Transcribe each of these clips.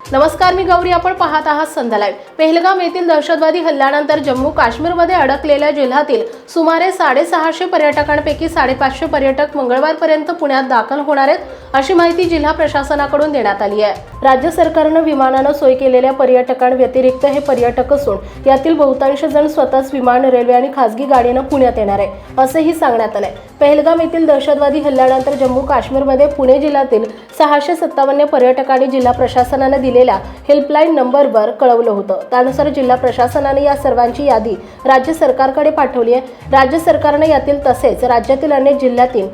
नमस्कार मी गौरी. आपण पाहत आहात संध्या लाईव्ह पेहलगाम येथील दहशतवादी हल्ल्यानंतर जम्मू काश्मीरमध्ये अडकलेल्या जिल्ह्यातील सुमारे साडेसहाशे पर्यटकांपैकी साडेपाचशे पर्यटक मंगळवारपर्यंत पुण्यात दाखल होणार आहेत अशी माहिती जिल्हा प्रशासनाकडून देण्यात आली आहे. राज्य सरकारनं विमानानं सोय केलेल्या पर्यटकांव्यतिरिक्त हे पर्यटक असून यातील बहुतांश जण स्वतःच विमान रेल्वे आणि खासगी गाडीनं पुण्यात येणार आहे असंही सांगण्यात आलंय. पहलगाम येथील दहशतवादी हल्ल्यानंतर जम्मू काश्मीरमध्ये पुणे जिल्ह्यातील सहाशे सत्तावन्न पर्यटकांनी जिल्हा प्रशासनानं दिलेल्या हेल्पलाईन नंबरवर कळवलं होतं. त्यानुसार जिल्हा प्रशासनाने या सर्वांची यादी राज्य सरकारकडे पाठवली आहे. राज्य सरकारनं यातील तसेच राज्यातील अनेक जिल्ह्यातील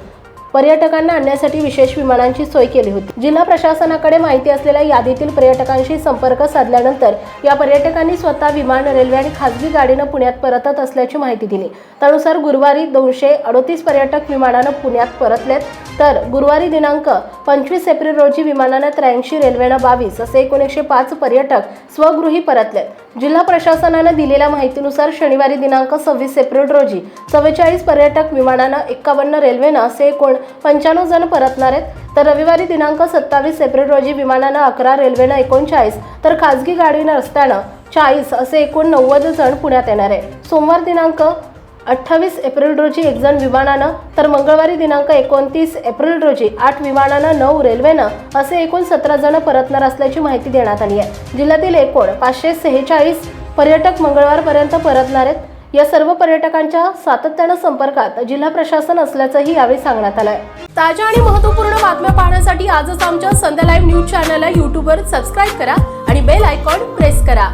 पर्यटकांना आणण्यासाठी विशेष विमानांची सोय केली होती. जिल्हा प्रशासनाकडे माहिती असलेल्या यादीतील पर्यटकांशी संपर्क साधल्यानंतर या पर्यटकांनी स्वतः विमान रेल्वे आणि खासगी गाडीनं पुण्यात परतत असल्याची माहिती दिली. त्यानुसार गुरुवारी दोनशे अडोतीस पर्यटक विमानानं पुण्यात परतलेत तर गुरुवारी दिनांक पंचवीस एप्रिल रोजी विमानानं त्र्याऐंशी रेल्वेनं बावीस असे एकोणीसशे पाच पर्यटक स्वगृही परतलेत. जिल्हा प्रशासनानं दिलेल्या माहितीनुसार शनिवारी दिनांक सव्वीस एप्रिल रोजी चव्वेचाळीस पर्यटक विमानानं एक्कावन्न रेल्वेनं असे एकूण पंच्याण्णव जण परतणार आहेत. तर रविवारी दिनांक सत्तावीस एप्रिल रोजी विमानानं अकरा रेल्वेनं एकोणचाळीस तर खाजगी गाडीनं रस्त्यानं चाळीस असे एकूण नव्वद जण पुण्यात येणार आहे सोमवार दिनांक अठ्ठावीस एप्रिल रोजी एक जण विमानानं तर मंगळवारी दिनांक एकोणतीस एप्रिल रोजी आठ विमानानं नऊ रेल्वेनं असे एकूण सतरा जण परतणार असल्याची माहिती देण्यात आली आहे. जिल्ह्यातील एकूण पाचशे सेहेचाळीस पर्यटक मंगळवारपर्यंत परतणार आहेत. या सर्व पर्यटकांच्या सातत्यानं संपर्कात जिल्हा प्रशासन असल्याचंही यावेळी सांगण्यात आलंय. ताज्या आणि महत्त्वपूर्ण बातम्या पाहण्यासाठी आजच आमच्या संध्या लाईव्ह न्यूज चॅनलला युट्यूबवर सबस्क्राईब करा आणि बेल आयकॉन प्रेस करा.